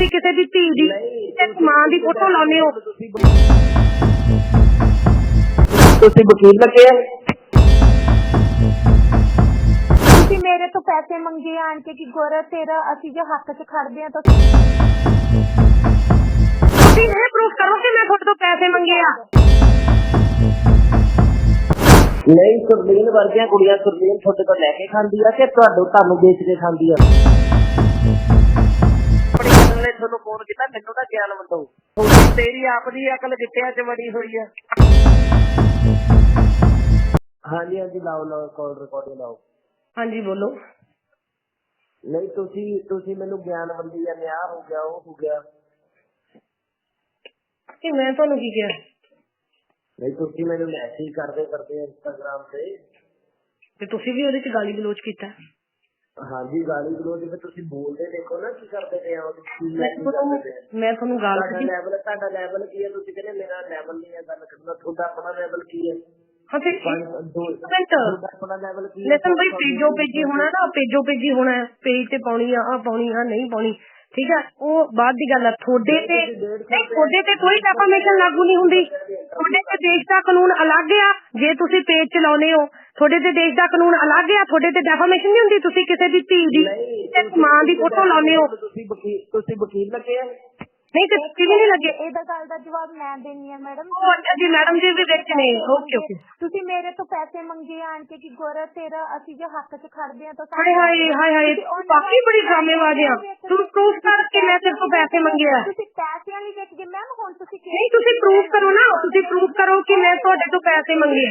ਤੁਸੀਂ ਕਿਸੇ ਦੀ ਧੀ ਦੀ ਨਹੀਂ ਤੇ ਮਾਂ ਦੀ ਫੋਟੋ ਲਾਉਂਦੇ ਹੋ। ਤੁਸੀਂ ਤੁਸੀਂ ਵਕੀਲ ਲੱਗੇ ਆ? ਤੁਸੀਂ ਮੇਰੇ ਤੋਂ ਪੈਸੇ ਮੰਗੇ ਆਣ ਕੇ ਕਿ ਗੋਰਾ ਤੇਰਾ ਅਸੀਂ ਜੇ ਹੱਕ 'ਚ ਖੜਦੇ ਆ ਤਾਂ ਤੁਸੀਂ ਇਹ ਪ੍ਰੂਫ ਕਰੋ ਕਿ ਮੈਂ ਤੁਹਾਡੇ ਤੋਂ ਪੈਸੇ ਮੰਗੇ ਆ। ਨਹੀਂ ਸੁਰਲੀਨ ਵਰਗੀਆਂ ਕੁੜੀਆਂ ਸੁਰਲੀਨ ਤੁਹਾਡੇ ਤੋਂ ਲੈ ਕੇ ਖਾਂਦੀ ਆ ਕਿ ਤੁਹਾਨੂੰ ਤੁਹਾਨੂੰ ਵੇਚ ਕੇ ਖਾਂਦੀ ਆ? ਗੱਲ ਨੇ ਤੁਹਾਨੂੰ ਫੋਨ ਕੀਤਾ ਮੈਨੂੰ ਤਾਂ ਗਿਆਨ ਵੰਡੋ ਤੇਰੀ ਆਪ ਦੀ ਅਕਲ ਗਿੱਟਿਆਂ 'ਚ ਵੜੀ ਹੋਈ ਆ। ਹਾਂਜੀ ਹਾਂਜੀ ਲਾਓ ਲਾਓ ਕਾਲ ਰਿਕਾਰਡਿੰਗ ਲਾਓ। ਹਾਂਜੀ ਬੋਲੋ। ਨਹੀਂ ਤੁਸੀਂ ਤੁਸੀਂ ਮੈਨੂੰ ਗਿਆਨ ਵੰਡੀ ਜਾਂਦੇ ਆ ਹੋ ਗਿਆ ਉਹ ਹੋ ਗਿਆ। ਕਿ ਮੈਂ ਤੁਹਾਨੂੰ ਕੀ ਕਿਹਾ? ਨਹੀਂ ਤੁਸੀਂ ਮੈਨੂੰ ਮੈਸੇਜ ਕਰਦੇ ਕਰਦੇ ਇੰਸਟਾਗ੍ਰਾਮ ਤੇ। ਤੇ ਤੁਸੀਂ ਵੀ ਉਹਦੇ ਚ ਗਾਲੀ ਗਲੋਚ ਕੀਤਾ? ਹਾਂਜੀ ਗਾਲੀ ਗਲੋਚ ਤੇ ਤੁਸੀਂ ਬੋਲਦੇ ਦੇਖੋ ਨਾ ਕੀ ਕਰਦੇ ਪਏ ਹੋ ਕੀ ਮੈਂ ਤੁਹਾਨੂੰ ਹੋ। ਮੈਂ ਤੁਹਾਨੂੰ ਗਾਲ ਤੁਹਾਡਾ ਲੈਵਲ ਤੁਹਾਡਾ ਲੈਵਲ ਕੀ ਹੈ? ਤੁਸੀਂ ਕਹਿੰਦੇ ਮੇਰਾ ਲੈਵਲ ਨਹੀਂ ਹੈ ਗੱਲ ਕਰਨਾ ਤੁਹਾਡਾ ਆਪਣਾ ਲੈਵਲ ਕੀ ਹੈ? ਹਾਂ ਦੋ ਮਿੰਟ ਆਪਣਾ ਲੈਵਲ ਕੀ ਹੈ? ਲੇਕਿਨ ਬਈ ਪੇਜੋ ਪੇਜੀ ਹੋਣਾ ਨਾ ਪੇਜੋ ਪੇਜੀ ਹੋਣਾ ਪੇਜ ਤੇ ਪਾਉਣੀ ਆ ਆ ਪਾਉਣੀ ਆ ਨਹੀਂ ਪਾਉਣੀ ਠੀਕ ਆ ਉਹ ਬਾਅਦ ਦੀ ਗੱਲ ਆ ਤੁਹਾਡੇ ਤੇ ਤੁਹਾਡੇ ਤੇ ਕੋਈ ਡੈਫਾਮੇਸ਼ਨ ਲਾਗੂ ਨਹੀਂ ਹੁੰਦੀ। ਤੁਹਾਡੇ ਤੇ ਦੇਸ਼ ਦਾ ਕਾਨੂੰਨ ਅਲੱਗ ਆ ਜੇ ਤੁਸੀਂ ਪੇਜ ਚਲਾਉਨੇ ਹੋ ਤੁਹਾਡੇ ਤੇ ਦੇਸ਼ ਦਾ ਕਾਨੂੰਨ ਅਲੱਗ ਆ ਤੁਹਾਡੇ ਤੇ ਡੈਫਾਮੇਸ਼ਨ ਨਹੀਂ ਹੁੰਦੀ? ਤੁਸੀਂ ਕਿਸੇ ਦੀ ਧੀ ਦੀ ਮਾਂ ਦੀ ਫੋਟੋ ਲਾਉਨੇ ਹੋ। ਤੁਸੀਂ ਵਕੀਲ ਤੁਸੀਂ ਵਕੀਲ ਲੱਗੇ ਆ। ਨਹੀਂ ਤੇ ਤੁਸੀਂ ਵੀ ਨਹੀਂ ਲੱਗੇ? ਇਹਦਾ ਗੱਲ ਦਾ ਜਵਾਬ ਮੈਂ ਦੇਣੀ ਆ ਮੈਡਮ। ਉਹ ਅੱਛਾ ਜੀ ਮੈਡਮ ਜੀ ਵੀ ਵਿੱਚ ਨੇ। Okay okay. ਤੁਸੀਂ ਮੇਰੇ ਤੋਂ ਪੈਸੇ ਮੰਗੇ ਆਣ ਕੇ ਕਿ ਗੋਰਾ ਤੇਰਾ ਅਸੀਂ ਜੇ ਹੱਕ 'ਚ ਖੜਦੇ ਆ ਤਾਂ ਹਾਏ ਹਾਏ ਹਾਏ ਹਾਏ ਬਾਕੀ ਬੜੀ ਡਰਾਮੇਬਾਜ਼ ਆ। ਤੂੰ ਪ੍ਰੂਫ ਕਰ ਕਿ ਮੈਂ ਤੇਰੇ ਤੋਂ ਪੈਸੇ ਮੰਗੇ ਆ। ਤੁਸੀਂ ਪੈਸਿਆਂ ਲਈ ਦੇਖ ਗਏ ਮੈਮ ਹੁਣ ਤੁਸੀਂ ਨਹੀਂ ਤੁਸੀਂ ਪ੍ਰੂਫ ਕਰੋ ਨਾ। ਤੁਸੀਂ ਪ੍ਰੂਫ ਕਰੋ ਕਿ ਮੈਂ ਤੁਹਾਡੇ ਤੋਂ ਪੈਸੇ ਮੰਗੇ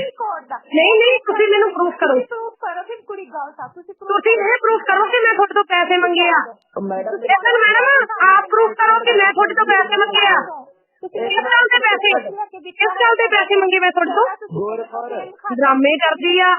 ਨਹੀਂ ਨਹੀਂ ਤੁਸੀਂ ਮੈਨੂੰ ਪ੍ਰੂਫ ਕਰੋ। ਪ੍ਰੂਫ ਕਰੋ। ਤੁਸੀਂ ਇਹ ਪ੍ਰੂਫ ਕਰੋ ਕਿ ਮੈਂ ਤੁਹਾਡੇ ਤੋਂ ਪੈਸੇ ਮੰਗੇ ਆ ਮੈਡਮ ਲੇਕਿਨ ਮੈਡਮ ਆਪ ਪ੍ਰੂਫ ਕਰੋ ਕਿ ਮੈਂ ਤੁਹਾਡੇ ਤੋਂ ਪੈਸੇ ਮੰਗੇ ਆ ਤੁਸੀਂ ਕਿਸ ਗੱਲ ਦੇ ਪੈਸੇ? ਕਿਸ ਗੱਲ ਦੇ ਪੈਸੇ ਮੰਗੇ ਮੈਂ ਤੁਹਾਡੇ ਤੋਂ? ਡਰਾਮੇ ਕਰਦੀ ਆ।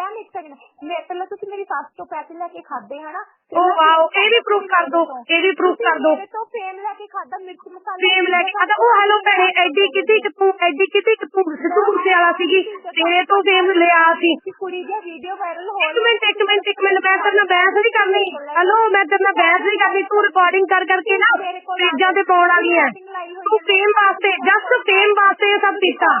ਸੈਮ ਇੱਕ ਸੈਕਿੰਡ ਮੈਂ ਪਹਿਲਾਂ ਤੁਸੀਂ ਮੇਰੀ ਸੱਸ ਤੋਂ ਪੈਸੇ ਲੈ ਕੇ ਖਾਦੇ ਹਨਾ? ਉਹ ਵਾਓ ਇਹ ਵੀ ਪ੍ਰੂਫ ਕਰ ਦੋ ਇਹ ਵੀ ਪ੍ਰੂਫ ਕਰ ਦੋ। ਮੇਰੇ ਤੋਂ ਫੇਮ ਲੈ ਕੇ ਖਾਦਾ ਮਿਰਚ ਮਸਾਲਾ ਫੇਮ ਲੈ ਕੇ ਆਦਾ ਉਹ ਹੈਲੋ ਭੈਣੇ ਐਡੀ ਕਿਤੇ ਕਿ ਤੂੰ ਐਡੀ ਕਿਤੇ ਕਿ ਤੂੰ ਸਿੱਧੂ ਮੂਸੇ ਵਾਲਾ ਸੀਗੀ। ਤੇਰੇ ਤੋਂ ਫੇਮ ਲਿਆ ਸੀ। ਕੁੜੀ ਦੀ ਵੀਡੀਓ ਵਾਇਰਲ ਹੋ ਇੱਕ ਮਿੰਟ ਇੱਕ ਮਿੰਟ ਇੱਕ ਮਿੰਟ ਮੈਂ ਤੇਰੇ ਨਾਲ ਬਹਿਸ ਨਹੀਂ ਕਰਨੀ। ਹੈਲੋ ਮੈਂ ਤੇਰੇ ਨਾਲ ਬਹਿਸ ਨਹੀਂ ਕਰਨੀ। ਤੂੰ ਰਿਕਾਰਡਿੰਗ ਕਰ ਕਰਕੇ ਨਾ ਪੇਜਾਂ ਤੇ ਪਾਉਣ ਵਾਲੀ ਹੈ ਤੂੰ ਫੇਮ ਵਾਸਤੇ ਜਸਟ ਫੇਮ ਵਾਸਤੇ ਇਹ ਸਭ ਕੀਤਾ।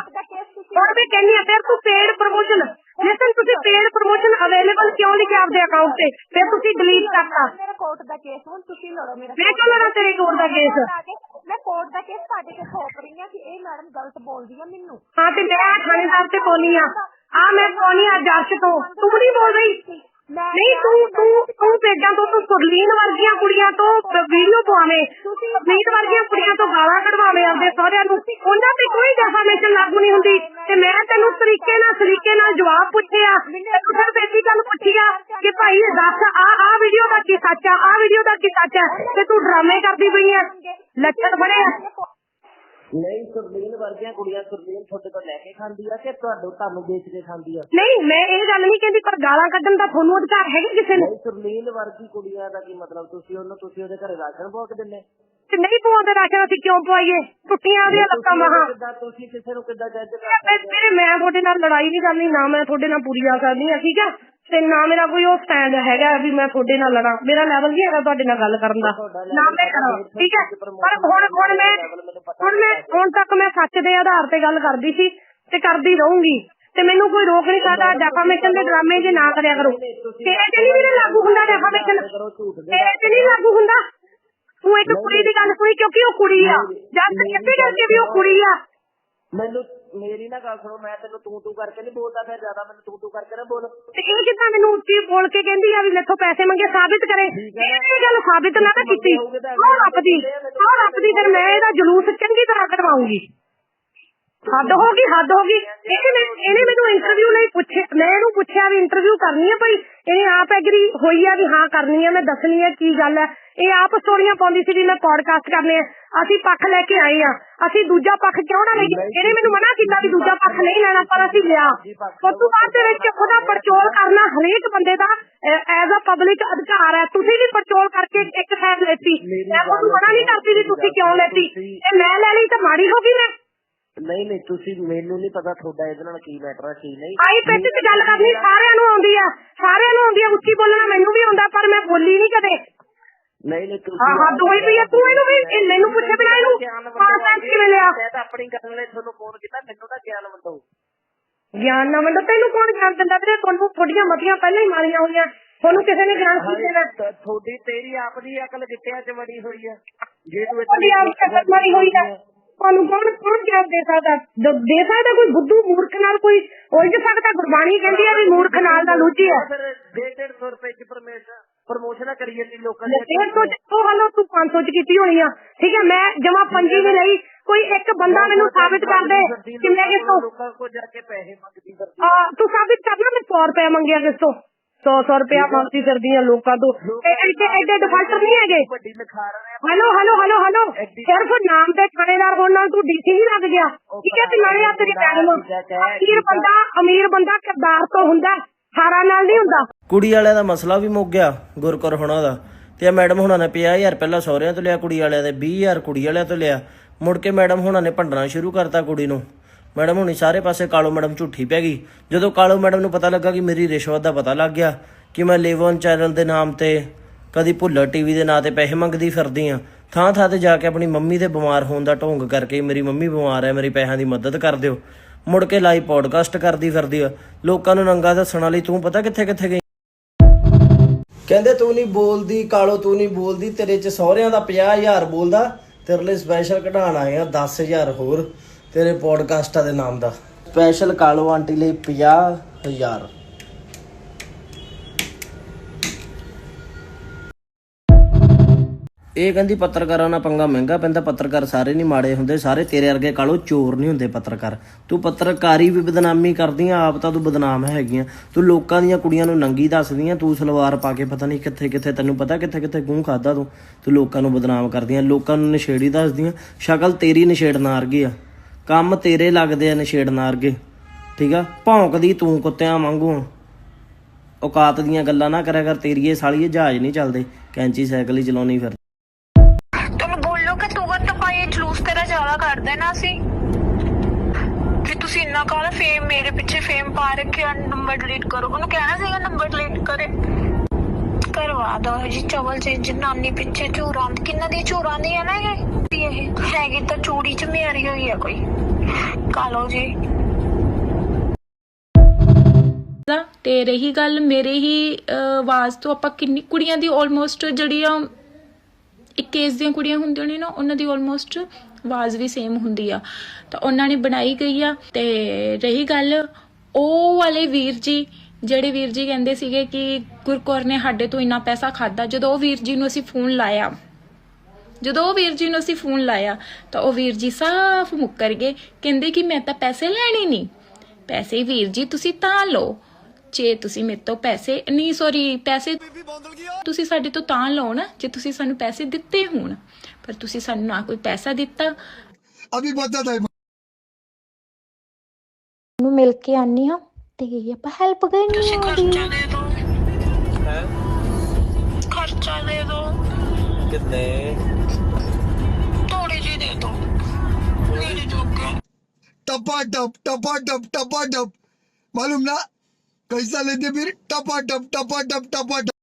ਹੁਣ ਵੀ ਕਹਿੰਨੀ ਆ ਫਿਰ ਤੂੰ ਪੇਡ ਪ੍ਰੋਮੋਸ਼ਨ ਲੇਕਿਨ ਤੁਸੀਂ ਪੇਡ ਪ੍ਰੋਮੋਸ਼ਨ ਅਵੇਲੇਬਲ ਕਿਉਂ ਲਿਖਿਆ ਆਪਦੇ ਅਕਾਊਂਟ ਤੇ? ਫਿਰ ਤੁਸੀਂ ਡਿਲੀਟ ਕਰਤਾ। ਮੇਰਾ ਕੋਰਟ ਦਾ ਕੇਸ ਹੁਣ ਤੁਸੀਂ ਲੜੋ ਮੇਰਾ ਮੈਂ ਕਿਉਂ ਲੜਾਂ ਤੇਰੇ ਕੋਲ ਦਾ ਕੇਸ ਮੈਂ ਕੋਰਟ ਦਾ ਕੇਸ ਤੁਹਾਡੇ ਤੇ ਥੋਪ ਰਹੀ ਹਾਂ ਕਿ ਇਹ ਮੈਡਮ ਗਲਤ ਬੋਲਦੀ ਆ ਮੈਨੂੰ। ਹਾਂ ਤੇ ਮੈਂ ਥਾਣੇਦਾਰ ਤੇ ਪਾਉਣੀ ਆ। ਆ ਮੈਂ ਪਾਉਣੀ ਆ ਜਰਸ਼ ਤੋਂ। ਤੂੰ ਨਹੀਂ ਬੋਲ ਰਹੀ। ਨਹੀਂ ਤੂੰ ਤੂੰ ਤੂੰ ਪੇਜਾਂ ਤੋਂ ਤੂੰ ਸੁਰਲੀਨ ਵਰਗੀਆਂ ਕੁੜੀਆਂ ਤੋਂ ਵੀਡੀਓ ਪਵਾਵੇਂ। ਸੁਰਲੀਨ ਵਰਗੀਆਂ ਕੁੜੀਆਂ ਤੋਂ ਗਾਲਾਂ ਕਢਵਾਵੇਂ ਆਪਦੇ ਸਹੁਰਿਆਂ ਨੂੰ। ਉਹਨਾਂ ਤੇ ਕੋਈ ਡੈਫਾਮੇਸ਼ਨ ਲਾਗੂ ਨਹੀਂ ਹੁੰਦੀ। ਤੇ ਮੈਂ ਤੈਨੂੰ ਤਰੀਕੇ ਨਾਲ ਸਲੀਕੇ ਨਾਲ ਜਵਾਬ ਪੁੱਛਿਆ। ਤੇ ਫਿਰ ਬੇਟੀ ਗੱਲ ਪੁੱਛਿਆ ਕਿ ਭਾਈ ਦੱਸ ਆ ਆ ਵੀਡੀਓ ਦਾ ਕੀ ਸੱਚ ਆ? ਆ ਵੀਡੀਓ ਦਾ ਕੀ ਸੱਚ ਹੈ ਤੇ ਤੂੰ ਡਰਾਮੇ ਕਰਦੀ ਪਈ ਐ ਲੱਛਣ ਬਣੇ ਆ ਨਹੀਂ ਸੁਰਲੀਨ ਵਰਗੀਆਂ ਕੁੜੀਆਂ ਸੁਰਲੀਨ ਤੁਹਾਡੇ ਤੋਂ ਲੈ ਕੇ ਖਾਂਦੀ ਆ ਕਿ ਤੁਹਾਨੂੰ ਤੁਹਾਨੂੰ ਵੇਚ ਕੇ ਖਾਂਦੀ ਆ? ਨਹੀਂ ਮੈਂ ਇਹ ਗੱਲ ਨਹੀਂ ਕਹਿੰਦੀ ਪਰ ਗਾਲਾਂ ਕੱਢਣ ਦਾ ਤੁਹਾਨੂੰ ਅਧਿਕਾਰ ਹੈਗਾ ਕਿਸੇ ਨੂੰ? ਨਹੀਂ ਸੁਰਲੀਨ ਵਰਗੀ ਕੁੜੀਆਂ ਦਾ ਕੀ ਮਤਲਬ? ਤੁਸੀਂ ਉਹਨੂੰ ਤੁਸੀਂ ਉਹਦੇ ਘਰੇ ਰਾਸ਼ਨ ਪਵਾ ਕੇ ਦਿੰਦੇ? ਤੇ ਨਹੀਂ ਪਵਾਉਂਦੇ ਰਾਸ਼ਨ ਅਸੀਂ ਕਿਉਂ ਪਵਾਈਏ? ਟੁੱਟੀਆਂ ਉਹਦੀਆਂ ਲੱਤਾਂ ਮਹਾਂ ਕਿੱਦਾਂ ਤੁਸੀਂ ਕਿਸੇ ਨੂੰ ਕਿੱਦਾਂ ਜੱਜ ਮੈਂ- ਮੇਰੇ ਮੈਂ ਤੁਹਾਡੇ ਨਾਲ ਲੜਾਈ ਨਹੀਂ ਕਰਨੀ ਨਾ ਮੈਂ ਤੁਹਾਡੇ ਨਾਲ ਪੂਰੀ ਆ ਸਕਦੀ ਹਾਂ ਠੀਕ ਆ? ਤੇ ਨਾ ਮੇਰਾ ਕੋਈ ਉਹ ਸਟੈਂਡ ਹੈਗਾ ਵੀ ਮੈਂ ਤੁਹਾਡੇ ਨਾਲ ਲੜਾਂ। ਮੇਰਾ ਲੈਵਲ ਨਹੀਂ ਹੈਗਾ ਤੁਹਾਡੇ ਨਾਲ ਗੱਲ ਕਰਨ ਦਾ। ਨਾ ਮੈਂ ਕਰਾਂ ਠੀਕ ਹੈ ਪਰ ਹੁਣ ਹੁਣ ਮੈਂ ਹੁਣ ਮੈਂ ਹੁਣ ਤੱਕ ਮੈਂ ਸੱਚ ਦੇ ਆਧਾਰ ਤੇ ਗੱਲ ਕਰਦੀ ਸੀ ਤੇ ਕਰਦੀ ਰਹੂੰਗੀ। ਤੇ ਮੈਨੂੰ ਕੋਈ ਰੋਕ ਨਹੀਂ ਸਕਦਾ ਡੈਫਾਮੇਸ਼ਨ ਦੇ ਡਰਾਮੇ ਜੇ ਨਾ ਕਰਿਆ ਕਰੋ। ਤੇ ਨਹੀਂ ਵੀਰੇ ਲਾਗੂ ਹੁੰਦਾ ਡੈਫਾਮੇਸ਼ਨ ਤੇ ਨਹੀਂ ਲਾਗੂ ਹੁੰਦਾ। ਤੂੰ ਇੱਕ ਕੁੜੀ ਦੀ ਗੱਲ ਸੁਣੀ ਕਿਉਂਕਿ ਉਹ ਕੁੜੀ ਆ। ਜਦ ਕਿੱਥੇ ਕਰਕੇ ਵੀ ਉਹ ਕੁੜੀ ਆ। ਮੈਨੂੰ ਮੇਰੀ ਨਾ ਗੱਲ ਸੁਣੋ ਮੈਂ ਤੈਨੂੰ ਤੂੰ ਤੂੰ ਕਰਕੇ ਨਹੀਂ ਬੋਲਦਾ ਫਿਰ ਜ਼ਿਆਦਾ ਮੈਨੂੰ ਤੂੰ ਤੂੰ ਕਰਕੇ ਨਾ ਬੋਲ। ਤੇ ਇਹ ਕਿੱਦਾਂ ਮੈਨੂੰ ਉੱਚੀ ਬੋਲ ਕੇ ਕਹਿੰਦੀ ਆ ਵੀ ਮੈਥੋਂ ਪੈਸੇ ਮੰਗੇ ਸਾਬਿਤ ਕਰੇ? ਇਹ ਗੱਲ ਸਾਬਿਤ ਨਾ ਨਾ ਕੀਤੀ ਉਹ ਰੱਬ ਦੀ ਉਹ ਰੱਬ ਦੀ ਫਿਰ ਮੈਂ ਇਹਦਾ ਜਲੂਸ ਚੰਗੀ ਤਰ੍ਹਾਂ ਕਰਵਾਉਂਗੀ ਹੱਦ ਹੋ ਗਈ ਹੱਦ ਹੋ ਗਈ। ਇਹਨੇ ਮੈਨੂੰ- ਇਹਨੇ ਮੈਨੂੰ ਇੰਟਰਵਿਊ ਲਈ ਪੁੱਛਿਆ ਮੈਂ ਇਹਨੂੰ ਪੁੱਛਿਆ ਵੀ ਇੰਟਰਵਿਊ ਕਰਨੀ ਹੈ ਭਾਈ ਇਹਨੇ ਆਪ ਐਗਰੀ ਹੋਈ ਆ ਵੀ ਹਾਂ ਕਰਨੀ ਹੈ ਮੈਂ ਦੱਸਣੀ ਹੈ ਕੀ ਗੱਲ ਹੈ ਇਹ ਆਪ ਸਟੋਰੀਆਂ ਪਾਉਂਦੀ ਸੀ ਵੀ ਮੈਂ ਪੋਡਕਾਸਟ ਕਰਨੇ ਆ ਅਸੀਂ ਪੱਖ ਲੈ ਕੇ ਆਏ ਆ ਅਸੀਂ ਦੂਜਾ ਪੱਖ ਕਿਉਂ ਨਾ ਲਈਏ? ਇਹਨੇ ਮੈਨੂੰ ਮਨਾ ਕੀਤਾ ਵੀ ਦੂਜਾ ਪੱਖ ਨਹੀਂ ਲੈਣਾ ਪਰ ਅਸੀਂ ਲਿਆ। ਉਸ ਤੋਂ ਬਾਅਦ ਦੇ ਵਿੱਚ ਉਹਦਾ ਪਰਚੋਲ ਕਰਨਾ ਹਰੇਕ ਬੰਦੇ ਦਾ ਐਜ਼ ਅ ਪਬਲਿਕ ਅਧਿਕਾਰ ਹੈ। ਤੁਸੀਂ ਵੀ ਪਰਚੋਲ ਕਰਕੇ ਇੱਕ ਸਾਈਡ ਲੈਤੀ। ਮੈਂ ਤੁਹਾਨੂੰ ਮਨਾ ਨਹੀਂ ਕਰਦੀ ਵੀ ਤੁਸੀਂ ਕਿਉਂ ਲੈਤੀ। ਤੇ ਮੈਂ ਲੈ ਲਈ ਤਾਂ ਮਾੜੀ ਹੋ ਗਈ ਮੈਂ। ਨਹੀਂ ਨਹੀਂ ਤੁਸੀਂ ਮੈਨੂੰ ਨਹੀਂ ਪਤਾ ਤੁਹਾਡਾ ਇਹਦੇ ਨਾਲ ਕੀ ਮੈਟਰ ਹੈ ਕੀ ਨਹੀਂ। ਆਈ ਪਿੱਛ ਤੇ ਗੱਲ ਕਰਨੀ ਸਾਰਿਆਂ ਨੂੰ ਆਉਂਦੀ ਆ। ਸਾਰਿਆਂ ਨੂੰ ਆਉਂਦੀ ਆ ਉੱਚੀ ਬੋਲਣਾ ਮੈਨੂੰ ਵੀ ਆਉਂਦਾ ਪਰ ਮੈਂ ਬੋਲੀ ਨਹੀਂ ਕਦੇ। ਨਹੀਂ ਨਹੀਂ ਤੁਸੀਂ ਹਾਂ ਹੱਦ ਹੋਈ ਪਈ ਆ ਤੂੰ ਇਹਨੂੰ ਵੀ ਇਹ ਮੈਨੂੰ ਪੁੱਛੇ ਬਿਨਾ ਇਹਨੂੰ ਪਾਸ ਕਿਵੇਂ ਲਿਆ? ਮੈਂ ਤਾਂ ਆਪਣੀ ਗੱਲ ਲਈ ਤੁਹਾਨੂੰ ਫੋਨ ਕੀਤਾ ਮੈਨੂੰ ਤਾਂ ਗਿਆਨ ਵੰਡੋ ਗਿਆਨ ਨਾ ਵੰਡੋ ਤੈਨੂੰ ਕੌਣ ਗਿਆਨ ਦਿੰਦਾ ਵੀਰੇ? ਤੁਹਾਨੂੰ ਥੋੜੀਆਂ ਮਤੀਆਂ ਪਹਿਲਾਂ ਹੀ ਮਾਰੀਆਂ ਹੋਈਆਂ। ਤੁਹਾਨੂੰ ਕਿਸੇ ਨੇ ਗਿਆਨ ਕੀ ਦੇਣਾ। ਤਾਂ ਤੁਹਾਡੀ ਤੇਰੀ ਆਪ ਦੀ ਅਕਲ ਗਿੱਟਿਆਂ 'ਚ ਵੜੀ ਹੋਈ ਆ। ਜੇ ਤੂੰ ਤੁਹਾਡੀ ਆਪ ਸ਼ਕਲ ਮਾਰੀ ਹੋਈ ਆ। ਤੁਹਾਨੂੰ ਕੌਣ ਕੌਣ ਗਿਆਨ ਦੇ ਸਕਦਾ? ਦ- ਦੇ ਸਕਦਾ ਕੋਈ ਬੁੱਧੂ ਮੂਰਖ ਨਾਲ ਕੋਈ ਉਲਝ ਸਕਦਾ? ਗੁਰਬਾਣੀ ਕਹਿੰਦੀ ਆ ਵੀ ਮੂਰਖ ਨਾਲ ਦਾ ਲੂਚੀ ਆ। ਫਿਰ 150 ਰੁਪਏ 'ਚ ਪਰਮੇਸ਼ਰ। ਪ੍ਰਮੋਸ਼ਨ ਕਰੀ ਜਾਂਦੀ ਲੋਕਾਂ ਸੌ ਚ ਉਹ ਹਲੋ ਤੂੰ 500 ਚ ਕੀਤੀ ਹੋਣੀ ਆ। ਠੀਕ ਹੈ ਮੈਂ ਜਮਾ ਪੰਜੀ ਵੀ ਲਈ ਕੋਈ ਇੱਕ ਬੰਦਾ ਮੈਨੂੰ ਸਾਬਿਤ ਕਰ ਦੇ ਕਿ ਮੈਂ ਕਿਸ ਤੋਂ? ਲੋਕਾਂ ਕੋਲ ਜਾ ਕੇ ਪੈਸੇ ਮੰਗਦੀ ਫਿਰਦੀ। ਆ ਤੂੰ ਸਾਬਿਤ ਕਰਨਾ ਮੈਂ 100 ਰੁਪਏ ਮੰਗਿਆ ਕਿਸ ਤੋਂ? 100 100 ਰੁਪਇਆ ਮੰਗਦੀ ਫਿਰਦੀ ਆ ਲੋਕਾਂ ਤੋਂ। ਇਹ ਐਡੇ ਐਡੇ ਡਿਫਾਲਟਰ ਨਹੀਂ ਹੈਗੇ। ਵੱਡੀ ਲਿਖਾਰ ਨੇ ਹੈਲੋ ਹੈਲੋ ਹੈਲੋ ਹੈਲੋ। ਸਿਰਫ ਨਾਮ ਦੇ ਥਾਣੇਦਾਰ ਹੋਣ ਨਾਲ ਤੂੰ ਡੀਸੀ ਨਹੀਂ ਲੱਗ ਗਿਆ। ਠੀਕ ਹੈ ਤੇ ਨਾਲੇ ਆ ਤੇਰੀ ਮੈਡਮ ਅਮੀਰ ਬੰਦਾ ਅਮੀਰ ਬੰਦਾ ਕਿਰਦਾਰ ਤੋਂ ਹੁੰਦਾ। ਸਾਰਾ ਨਾਲ ਨਹੀਂ ਹੁੰਦਾ। ਕੁੜੀ ਵਾਲਿਆਂ ਦਾ ਮਸਲਾ ਵੀ ਮੁੱਕ ਗਿਆ, ਗੁਰਕਰ ਹੋਣਾ ਦਾ। ਤੇ ਆ ਮੈਡਮ ਹੁਣਾਂ ਨੇ 50000 ਪਹਿਲਾਂ ਸਹੁਰਿਆਂ ਤੋਂ ਲਿਆ, ਕੁੜੀ ਵਾਲਿਆਂ ਦੇ 20000 ਕੁੜੀ ਵਾਲਿਆਂ ਤੋਂ ਲਿਆ। ਮੁੜ ਕੇ ਮੈਡਮ ਹੁਣਾਂ ਨੇ ਭੰਡਣਾ ਸ਼ੁਰੂ ਕਰਤਾ ਕੁੜੀ ਨੂੰ। ਮੈਡਮ ਹੁਣੀ ਸਾਰੇ ਪਾਸੇ ਕਾਲੋ ਮੈਡਮ ਝੂਠੀ ਪੈ ਗਈ। ਜਦੋਂ ਕਾਲੋ ਮੈਡਮ ਨੂੰ ਪਤਾ ਲੱਗਾ ਕਿ ਮੇਰੀ ਰਿਸ਼ਵਤ ਦਾ ਪਤਾ ਲੱਗ ਗਿਆ, ਕਿ ਮੈਂ ਲੇਵਨ ਚੈਨਲ ਦੇ ਨਾਮ ਤੇ ਕਦੀ ਭੁੱਲਰ ਟੀਵੀ ਦੇ ਨਾਂ ਤੇ ਪੈਸੇ ਮੰਗਦੀ ਫਿਰਦੀ ਆ ਥਾਂ ਥਾਂ ਤੇ ਜਾ ਕੇ ਆਪਣੀ ਮੰਮੀ ਦੇ ਬਿਮਾਰ ਹੋਣ ਦਾ ਢੋਂਗ ਕਰਕੇ ਮੇਰੀ ਮੰਮੀ ਬਿਮਾਰ ਹੈ, ਮੇਰੀ ਪੈਸਿਆਂ ਦੀ ਮਦਦ ਕਰ ਦਿਓ। ਮੁੜ ਕੇ ਲਾਈਵ ਪੋਡਕਾਸਟ ਕਰਦੀ ਫਿਰਦੀ ਆ। ਲੋਕਾਂ ਨੂੰ ਨੰਗਾ ਦੱਸਣ ਵਾਲੀ ਤੂੰ ਪਤਾ ਕਿੱਥੇ ਕਿੱਥੇ ਗਈ? ਕਹਿੰਦੇ ਤੂੰ ਨਹੀਂ ਬੋਲਦੀ, ਕਾਲੋ ਤੂੰ ਨਹੀਂ ਬੋਲਦੀ, ਤੇਰੇ ਚ ਸਹੁਰਿਆਂ ਦਾ 50000 ਬੋਲਦਾ, ਤੇਰੇ ਲਈ ਸਪੈਸ਼ਲ ਕਢਾਣ ਆਇਆ ਆ 10000 ਹੋਰ, ਤੇਰੇ ਪੋਡਕਾਸਟਾਂ ਦੇ ਨਾਮ ਦਾ। ਸਪੈਸ਼ਲ ਕਾਲੋ ਆਂਟੀ ਲਈ 50000 ਇਹ ਕਹਿੰਦੀ ਪੱਤਰਕਾਰਾਂ ਨਾਲ ਪੰਗਾ ਮਹਿੰਗਾ ਪੈਂਦਾ, ਪੱਤਰਕਾਰ ਸਾਰੇ ਨਹੀਂ ਮਾੜੇ ਹੁੰਦੇ, ਸਾਰੇ ਤੇਰੇ ਵਰਗੇ ਕਾਲੋ ਚੋਰ ਨਹੀਂ ਹੁੰਦੇ ਪੱਤਰਕਾਰ। ਤੂੰ ਪੱਤਰਕਾਰੀ ਵੀ ਬਦਨਾਮੀ ਕਰਦੀਆਂ ਆਪ ਤਾਂ ਤੂੰ ਬਦਨਾਮ ਹੈਗੀਆਂ। ਤੂੰ ਲੋਕਾਂ ਦੀਆਂ ਕੁੜੀਆਂ ਨੂੰ ਨੰਗੀ ਦੱਸਦੀਆਂ ਤੂੰ ਸਲਵਾਰ ਪਾ ਕੇ ਪਤਾ ਨਹੀਂ ਕਿੱਥੇ ਕਿੱਥੇ, ਤੈਨੂੰ ਪਤਾ ਕਿੱਥੇ ਕਿੱਥੇ ਗੂੰ ਖਾਦਾ ਤੂੰ। ਤੂੰ ਲੋਕਾਂ ਨੂੰ ਬਦਨਾਮ ਕਰਦੀਆਂ ਲੋਕਾਂ ਨੂੰ ਨਸ਼ੇੜੀ ਦੱਸਦੀਆਂ ਸ਼ਕਲ ਤੇਰੀ ਨਸ਼ੇੜਨਾ ਵਰਗੀ ਆ। ਕੰਮ ਤੇਰੇ ਲੱਗਦੇ ਆ ਨਸ਼ੇੜਨਾ ਵਰਗੇ ਠੀਕ ਆ? ਭੌਂਕਦੀ ਤੂੰ ਕੁੱਤਿਆਂ ਵਾਂਗੂ ਔਕਾਤ ਦੀਆਂ ਗੱਲਾਂ ਨਾ ਕਰਿਆ ਕਰ ਤੇਰੀਏ ਸਾਲੀਏ ਜਹਾਜ਼ ਨਹੀਂ ਚੱਲਦੇ। ਕੈਂਚੀ ਸਾਈਕਲ ਹੀ ਚਲਾਉਣੀ ਫਿਰ। ਕਰ ਦੇਣਾ ਸੀ ਕਿ ਤੁਸੀਂ ਇੰਨਾ ਕਾਲਾ ਫੇਮ ਮੇਰੇ ਪਿੱਛੇ ਫੇਮ ਪਾ ਰੱਖਿਆ ਨੰਬਰ ਡਿਲੀਟ ਕਰੋ। ਉਹਨੂੰ ਕਹਿਣਾ ਸੀਗਾ ਨੰਬਰ ਡਿਲੀਟ ਕਰੇ। ਕਰਵਾ ਦੋ ਜੀ ਚਵਲ ਜੀ ਜਨਾਨੀ ਪਿੱਛੇ ਝੂਰਾਂ, ਕਿੰਨਾ ਦੀ ਝੂਰਾਂ ਦੀ ਹੈ ਨਾ ਇਹ? ਇਹ ਹੈਗੀ ਤਾਂ ਚੂੜੀ ਚ ਮੇਰੀ ਹੋਈ ਹੈ ਕੋਈ। ਕਾਲੋ ਜੀ। ਤੇ ਰਹੀ ਗੱਲ, ਮੇਰੇ ਹੀ ਆਵਾਜ਼ ਤੋਂ ਆਪਾਂ ਕਿੰਨੀ ਕੁੜੀਆਂ ਦੀ ਆਲਮੋਸਟ ਜਿਹੜੀਆਂ ਇੱਕ ਕੇਸ ਦੀਆਂ ਕੁੜੀਆਂ ਹੁੰਦੀਆਂ ਨੇ ਨਾ, ਉਹਨਾਂ ਦੀ ਆਲਮੋਸਟ ਆਵਾਜ਼ ਵੀ ਸੇਮ ਹੁੰਦੀ ਆ। ਤਾਂ ਉਹਨਾਂ ਨੇ ਬਣਾਈ ਗਈ ਆ ਤੇ ਰਹੀ ਗੱਲ ਉਹ ਵਾਲੇ ਵੀਰ ਜੀ ਜਿਹੜੇ ਵੀਰ ਜੀ ਕਹਿੰਦੇ ਸੀਗੇ ਕਿ ਗੁਰਕੌਰ ਨੇ ਸਾਡੇ ਤੋਂ ਇੰਨਾ ਪੈਸਾ ਖਾਦਾ ਜਦੋਂ ਉਹ ਵੀਰ ਜੀ ਨੂੰ ਅਸੀਂ ਫੋਨ ਲਾਇਆ ਜਦੋਂ ਉਹ ਵੀਰ ਜੀ ਨੂੰ ਅਸੀਂ ਫੋਨ ਲਾਇਆ ਤਾਂ ਉਹ ਵੀਰ ਜੀ ਸਾਫ਼ ਮੁੱਕਰ ਗਏ ਕਹਿੰਦੇ ਕਿ ਮੈਂ ਤਾਂ ਪੈਸੇ ਲੈਣੇ ਨਹੀਂ ਪੈਸੇ ਵੀਰ ਜੀ ਤੁਸੀਂ ਤਾਂ ਲਓ ਜੇ ਤੁਸੀਂ ਮੇਰੇ ਤੋਂ ਪੈਸੇ ਨਹੀਂ ਸੌਰੀ ਪੈਸੇ ਤੁਸੀਂ ਸਾਡੇ ਤੋਂ ਤਾਂ ਲਓ ਨਾ ਜੇ ਤੁਸੀਂ ਸਾਨੂੰ ਪੈਸੇ ਦਿੱਤੇ ਹੋਣ। ਪਰ ਤੁਸੀਂ ਸਾਨੂੰ ਨਾ ਕੋਈ ਪੈਸਾ ਦਿੱਤਾ अभी बता था ਨੂੰ ਮਿਲ ਕੇ ਆਨੀ ਆ ਤੇ ਆਪਾਂ ਹੈਲਪ ਕਰਨੀ ਤੁਸੀਂ ਆ ਉਹਦੀ ਖਰਚਾ ਦੇ ਦਿਓ ਖਰਚਾ ਦੇ ਦਿਓ ਕਿੰਨੇ ਥੋੜੀ ਜਿਹੀ ਦੇ ਦਿਓ ਮੇਰੇ ਜੋਗੇ टपा टप टपा टप टपा टप मालूम ना कैसा लेते फिर टपा टप टपा टप टपा टप